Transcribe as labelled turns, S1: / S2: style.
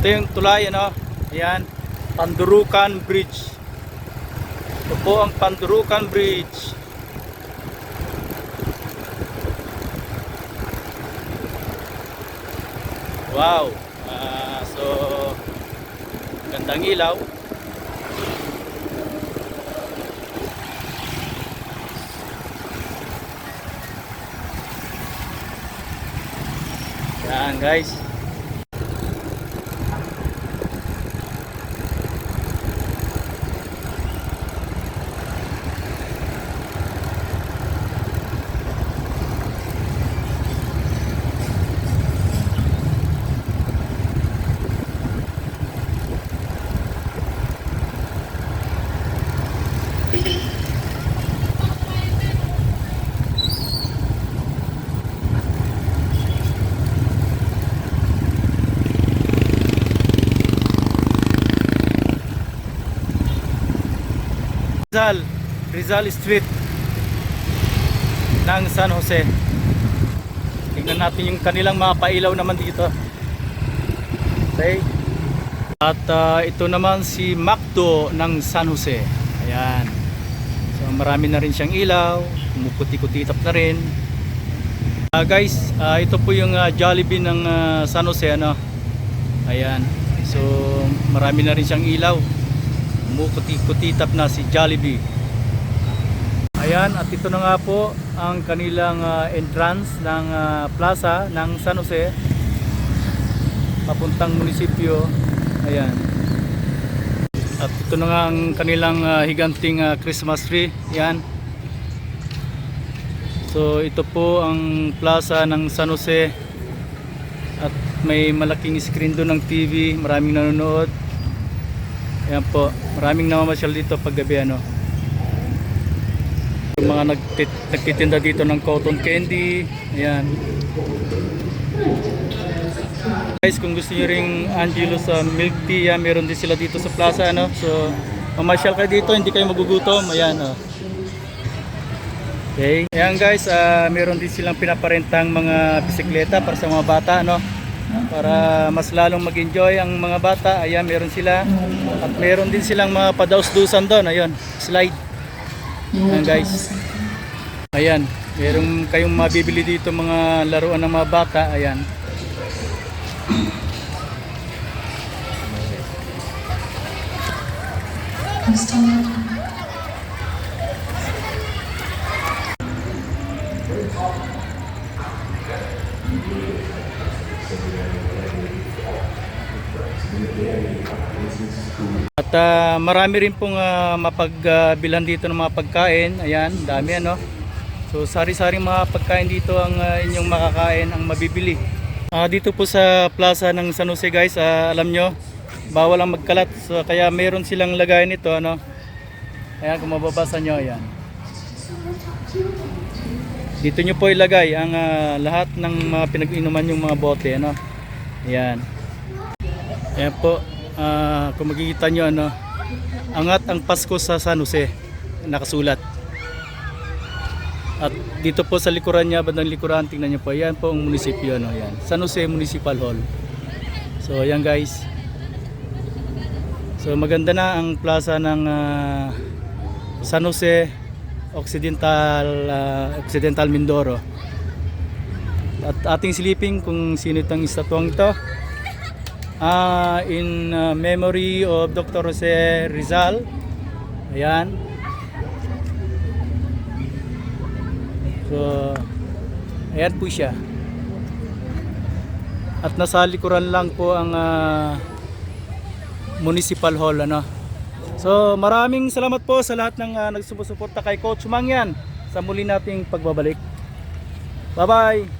S1: Ito yung tulay, ano? Ayan. Pandurukan Bridge. Ito po ang Pandurukan Bridge. Wow. Ah, so, gandang ilaw. Yan guys. Rizal, Rizal Street ng San Jose. Tingnan natin yung kanilang mga pailaw naman dito. Okay. At ah, ito naman si Macdo ng San Jose. Ayan. So marami na rin siyang ilaw, kumukuti-kutitap na rin. Ah, guys, ah, ito po yung ah, Jollibee ng ah, San Jose ano. Ayan. So marami na rin siyang ilaw kumukuti-kutitap na si Jollibee. Ayan, at ito na nga po ang kanilang ah, entrance ng ah, plaza ng San Jose papuntang munisipyo. Ayan. At ito na nga ang kanilang ah, higanting ah, Christmas tree. Ayan. So ito po ang plaza ng San Jose at may malaking screen doon ng TV, maraming nanonood. Ayan po, maraming namamasyal dito pag gabi ano. Yung mga nagtit nagtitinda dito ng cotton candy, ayan. Guys, kung gusto niyo ring Angelo sa milk tea, yan, meron din sila dito sa plaza ano. So, mamasyal kayo dito, hindi kayo magugutom, ayan oh. Okay. Ayan guys, ah, meron din silang pinaparentang mga bisikleta para sa mga bata no. Para mas lalong mag-enjoy ang mga bata. Ayan, meron sila. At meron din silang mga padaus-dusan doon. Ayun, slide. Ayan guys. Ayan, meron kayong mabibili dito mga laruan ng mga bata. Ayan. At ah, marami rin pong ah, mapagbilhan dito ng mga pagkain. Ayan, dami ano. So sari-saring mga pagkain dito ang ah, inyong makakain, ang mabibili. Ah, dito po sa plaza ng San Jose guys, ah, alam nyo, bawal ang magkalat. So, kaya meron silang lagay nito. Ano. Ayan, kung mababasa nyo, ayan. Dito nyo po ilagay ang ah, lahat ng mga pinag-inuman yung mga bote. Ano. Ayan. Ayan po, ah, kung makikita nyo ano, angat ang Pasko sa San Jose, nakasulat. At dito po sa likuran niya, bandang likuran, tingnan nyo po, yan po ang munisipyo, no, yan. San Jose Municipal Hall. So, ayan guys. So, maganda na ang plaza ng ah, San Jose Occidental, ah, Occidental Mindoro. At ating silipin kung sino itong estatwang ito. Ah, in uh, memory of Dr. Jose Rizal. Ayan. So, ayan po siya. At nasa likuran lang po ang ah, Municipal Hall ano. So, maraming salamat po sa lahat ng uh, nagsumusuporta kay Coach Mangyan sa muli nating pagbabalik. Bye-bye.